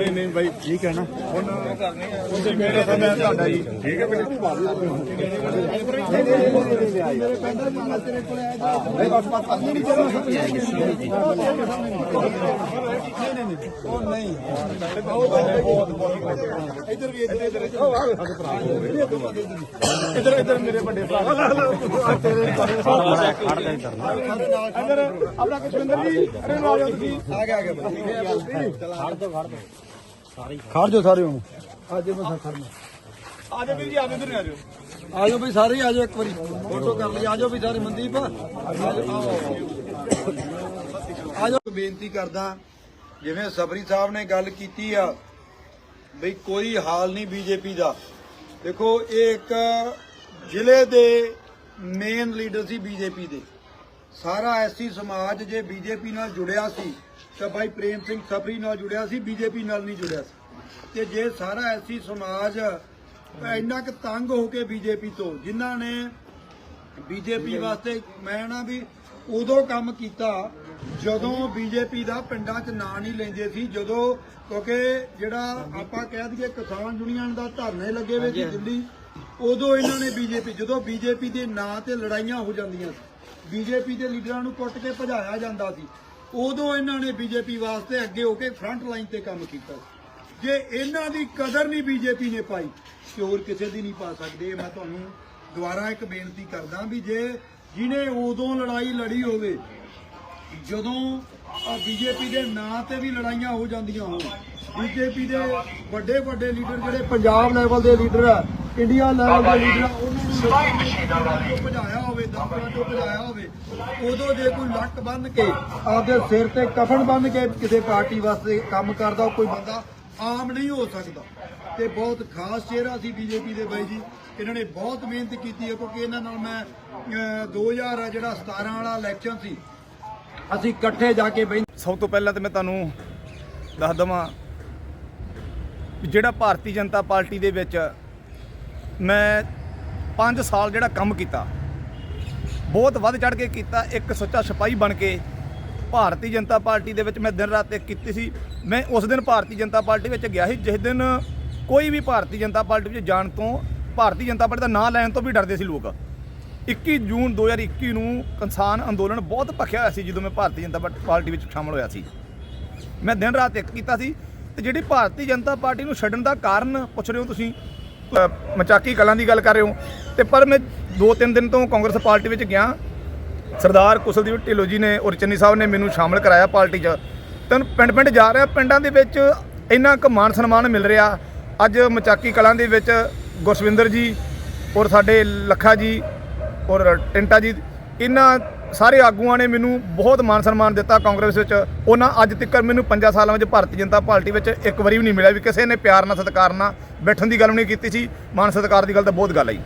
ਨਹੀਂ ਨਹੀਂ ਬਾਈ ਠੀਕ ਹੈ ਨਾ ਉਹਦੇ ਮੇਰੇ ਤਾਂ ਮੈਂ ਤੁਹਾਡਾ ਜੀ ਠੀਕ ਹੈ ਬੇਟੇ ਇੱਧਰ ਵੀ ਇੱਧਰ ਇੱਧਰ ਇੱਧਰ ਇੱਧਰ ਮੇਰੇ ਵੱਡੇ ਭਰਾ ਤੇਰੇ ਇੱਧਰ ਆਪਣਾ ਕਸ਼ਮਿੰਦਰ ਜੀ ਅਰੇ ਲਓ ਤੁਸੀਂ ਆ ਗਿਆ ਆ ਗਿਆ ਖੜ ਜਾਓ ਸਾਰੇ ਹੁਣ। ਆਜੋ ਬਸ ਖੜਨਾ। ਆ ਜਾਓ ਵੀਰ ਜੀ ਆ ਜਾਓ ਇੱਧਰ ਨੂੰ ਆ ਜਾਓ। ਆਜੋ ਵੀ ਸਾਰੇ ਆਜੋ ਇੱਕ ਵਾਰੀ। ਫੋਟੋ ਕਰ ਲਈ ਆਜੋ ਵੀ ਸਾਰੇ ਮਨਦੀਪ। ਆਜੋ ਆਜੋ ਬੇਨਤੀ ਕਰਦਾ ਜਿਵੇਂ ਸਬਰੀ ਸਾਹਿਬ ਨੇ ਗੱਲ ਕੀਤੀ ਆ ਬਈ ਕੋਈ ਹਾਲ ਨਹੀਂ ਬੀਜੇਪੀ ਦਾ। ਦੇਖੋ ਇਹ ਇੱਕ ਜ਼ਿਲ੍ਹੇ ਦੇ ਮੇਨ ਲੀਡਰ ਸੀ ਬੀਜੇਪੀ ਦੇ। ਸਾਰਾ ਐਸੀ ਸਮਾਜ ਜੇ ਬੀਜੇਪੀ ਨਾਲ ਜੁੜਿਆ ਸੀ ਤਾਂ ਭਾਈ ਪ੍ਰੇਮ ਸਿੰਘ ਸਬਰੀ ਨਾਲ ਜੁੜਿਆ ਸੀ ਬੀਜੇਪੀ ਨਾਲ ਨਹੀਂ ਜੁੜਿਆ ਸੀ। ਤੇ ਜੇ ਸਾਰਾ ਐਸੀ ਸਮਾਜ ਇੰਨਾ ਕੁ ਤੰਗ ਹੋ ਕੇ ਬੀਜੇਪੀ ਤੋਂ ਜਿਨ੍ਹਾਂ ਨੇ ਬੀਜੇਪੀ ਵਾਸਤੇ ਮੈਂ ਨਾ ਵੀ ਉਦੋਂ ਕੰਮ ਕੀਤਾ ਜਦੋਂ ਬੀਜੇਪੀ ਦਾ ਪਿੰਡਾਂ 'ਚ ਨਾਂ ਨਹੀਂ ਲੈਂਦੇ ਸੀ ਜਦੋਂ ਕਿਉਂਕਿ ਜਿਹੜਾ ਆਪਾਂ ਕਹਿ ਦਈਏ ਕਿਸਾਨ ਯੂਨੀਅਨ ਦਾ ਧਰਨੇ ਲੱਗੇ ਹੋਏ ਸੀ ਦਿੱਲੀ ਉਦੋਂ ਇਹਨਾਂ ਨੇ ਬੀਜੇਪੀ ਜਦੋਂ ਬੀਜੇਪੀ ਦੇ ਨਾਂ ਤੇ ਲੜਾਈਆਂ ਹੋ ਜਾਂਦੀਆਂ ਸੀ। ਬੀਜੇਪੀ ਦੇ ਲੀਡਰਾਂ ਨੂੰ ਕੁੱਟ ਕੇ ਭਜਾਇਆ ਜਾਂਦਾ ਸੀ। ਉਦੋਂ ਇਹਨਾਂ ਨੇ ਬੀਜੇਪੀ ਵਾਸਤੇ ਅੱਗੇ ਹੋ ਕੇ ਫਰੰਟ ਲਾਈਨ ਤੇ ਕੰਮ ਕੀਤਾ ਸੀ। ਜੇ ਇਹਨਾਂ ਦੀ ਕਦਰ ਨਹੀਂ ਬੀਜੇਪੀ ਨੇ ਪਾਈ, ਤੇ ਹੋਰ ਕਿਸੇ ਦੀ ਨਹੀਂ ਪਾ ਸਕਦੇ। ਮੈਂ ਤੁਹਾਨੂੰ ਦੁਬਾਰਾ ਇੱਕ ਬੇਨਤੀ ਕਰਦਾ ਵੀ ਜੇ ਜਿਹਨੇ ਉਦੋਂ ਲੜਾਈ ਲੜੀ ਹੋਵੇ, ਜਦੋਂ ਬੀਜੇਪੀ ਦੇ ਨਾਂ ਤੇ ਵੀ ਲੜਾਈਆਂ ਹੋ ਜਾਂਦੀਆਂ ਹੋਣ, ਬੀਜੇਪੀ ਦੇ ਵੱਡੇ ਵੱਡੇ ਲੀਡਰ ਜਿਹੜੇ ਪੰਜਾਬ ਲੈਵਲ ਦੇ ਲੀਡਰ ਆ ਇੰਡੀਆ ਲੈਵਲ ਦੇ ਲੀਡਰ ਉਹਨਾਂ ਨੂੰ ਤੋਂ ਭਜਾਇਆ ਹੋਵੇ ਦਫ਼ਤਰਾਂ ਤੋਂ ਭਜਾਇਆ ਹੋਵੇ ਉਦੋਂ ਜੇ ਕੋਈ ਲੱਕ ਬੰਨ ਕੇ ਆਪਦੇ ਸਿਰ ਤੇ ਕਫਨ ਬੰਨ ਕੇ ਕਿਸੇ ਪਾਰਟੀ ਵਾਸਤੇ ਕੰਮ ਕਰਦਾ ਕੋਈ ਬੰਦਾ ਆਮ ਨਹੀਂ ਹੋ ਸਕਦਾ। ਤੇ ਬਹੁਤ ਖਾਸ ਚਿਹਰਾ ਸੀ ਬੀਜੇਪੀ ਦੇ ਬਾਈ ਜੀ ਇਹਨਾਂ ਨੇ ਬਹੁਤ ਮਿਹਨਤ ਕੀਤੀ ਹੈ ਕਿਉਂਕਿ ਇਹਨਾਂ ਨਾਲ ਮੈਂ ਅਹ, 2000 ਆ ਜਿਹੜਾ 17 ਵਾਲਾ ਇਲੈਕਸ਼ਨ ਸੀ ਅਸੀਂ ਇਕੱਠੇ ਜਾ ਕੇ ਬੈਠ ਸਭ ਤੋਂ ਪਹਿਲਾਂ ਤੇ ਮੈਂ ਤੁਹਾਨੂੰ ਦੱਸ ਦਵਾਂ ਜਿਹੜਾ ਭਾਰਤੀ ਜਨਤਾ ਪਾਰਟੀ ਦੇ ਵਿੱਚ ਮੈਂ 5 ਸਾਲ ਜਿਹੜਾ ਕੰਮ ਕੀਤਾ, ਬਹੁਤ ਵੱਧ ਚੜ ਕੇ ਕੀਤਾ, ਇੱਕ ਸੱਚਾ ਸਿਪਾਹੀ ਬਣ ਕੇ ਭਾਰਤੀ ਜਨਤਾ ਪਾਰਟੀ ਦੇ ਵਿੱਚ ਮੈਂ ਦਿਨ ਰਾਤ ਇੱਕ ਕੀਤੀ ਸੀ। ਮੈਂ ਉਸ ਦਿਨ ਭਾਰਤੀ ਜਨਤਾ ਪਾਰਟੀ ਵਿੱਚ ਗਿਆ ਸੀ, ਜਿਸ ਦਿਨ ਕੋਈ ਵੀ ਭਾਰਤੀ ਜਨਤਾ ਪਾਰਟੀ ਵਿੱਚ ਜਾਣ ਤੋਂ, ਭਾਰਤੀ ਜਨਤਾ ਪਾਰਟੀ ਦਾ ਨਾਂ ਲੈਣ ਤੋਂ ਵੀ ਡਰਦੇ ਸੀ ਲੋਕ। 21 ਜੂਨ 2021 ਨੂੰ ਕਿਸਾਨ ਅੰਦੋਲਨ ਬਹੁਤ ਭਖਿਆ ਹੋਇਆ ਸੀ, ਜਦੋਂ ਮੈਂ ਭਾਰਤੀ ਜਨਤਾ ਪਾਰਟੀ- ਪਾਰਟੀ ਵਿੱਚ ਸ਼ਾਮਲ ਹੋਇਆ ਸੀ। ਮੈਂ ਦਿਨ ਰਾਤ ਇੱਕ ਕੀਤਾ ਸੀ, ਤੇ ਜਿਹੜੀ ਭਾਰਤੀ ਜਨਤਾ ਪਾਰਟੀ ਨੂੰ ਛੱਡਣ ਦਾ ਕਾਰਨ ਪੁੱਛ ਰਹੇ ਹੋ ਤੁਸੀਂ ਮਚਾਕੀ ਕਲਾਂ ਦੀ ਗੱਲ ਕਰ ਰਹੇ ਹੋ। ਤੇ ਪਰ ਮੈਂ ਦੋ ਤਿੰਨ ਦਿਨ ਤੋਂ ਕਾਂਗਰਸ ਪਾਰਟੀ ਵਿੱਚ ਗਿਆ। ਸਰਦਾਰ ਕੁਸ਼ਲਦੀਪ ਢਿੱਲੋਂ ਜੀ ਨੇ ਔਰ ਚੰਨੀ ਸਾਹਿਬ ਨੇ ਮੈਨੂੰ ਸ਼ਾਮਲ ਕਰਾਇਆ ਪਾਰਟੀ 'ਚ। ਤੇ ਪਿੰਡ ਪਿੰਡ ਜਾ ਰਿਹਾ। ਪਿੰਡਾਂ ਦੇ ਵਿੱਚ ਇੰਨਾ ਕੁ ਮਾਨ ਸਨਮਾਨ ਮਿਲ ਰਿਹਾ। ਅੱਜ ਮਚਾਕੀ ਕਲਾਂ ਦੇ ਵਿੱਚ ਗੁਰਸਵਿੰਦਰ ਜੀ ਔਰ ਸਾਡੇ ਲੱਖਾ ਜੀ ਔਰ ਟਿੰਟਾ ਜੀ ਇਹਨਾਂ ਸਾਰੇ ਆਗੂਆਂ ਨੇ ਮੈਨੂੰ ਬਹੁਤ ਮਾਨ ਸਨਮਾਨ ਦਿੱਤਾ ਕਾਂਗਰਸ ਵਿੱਚ। ਉਹਨਾਂ ਅੱਜ ਤੱਕ ਮੈਨੂੰ 5 ਸਾਲਾਂ ਵਿੱਚ ਭਾਰਤੀ ਜਨਤਾ ਪਾਰਟੀ ਵਿੱਚ ਇੱਕ ਵਾਰੀ ਵੀ ਨਹੀਂ ਮਿਲਿਆ ਵੀ ਕਿਸੇ ਨੇ ਪਿਆਰ ਨਾਲ, ਸਤਿਕਾਰ ਨਾਲ ਬੈਠਣ ਦੀ ਗੱਲ ਵੀ ਨਹੀਂ ਕੀਤੀ ਸੀ। ਮਾਨ ਸਤਿਕਾਰ ਦੀ ਗੱਲ ਤਾਂ ਬਹੁਤ ਗੱਲ ਆਈ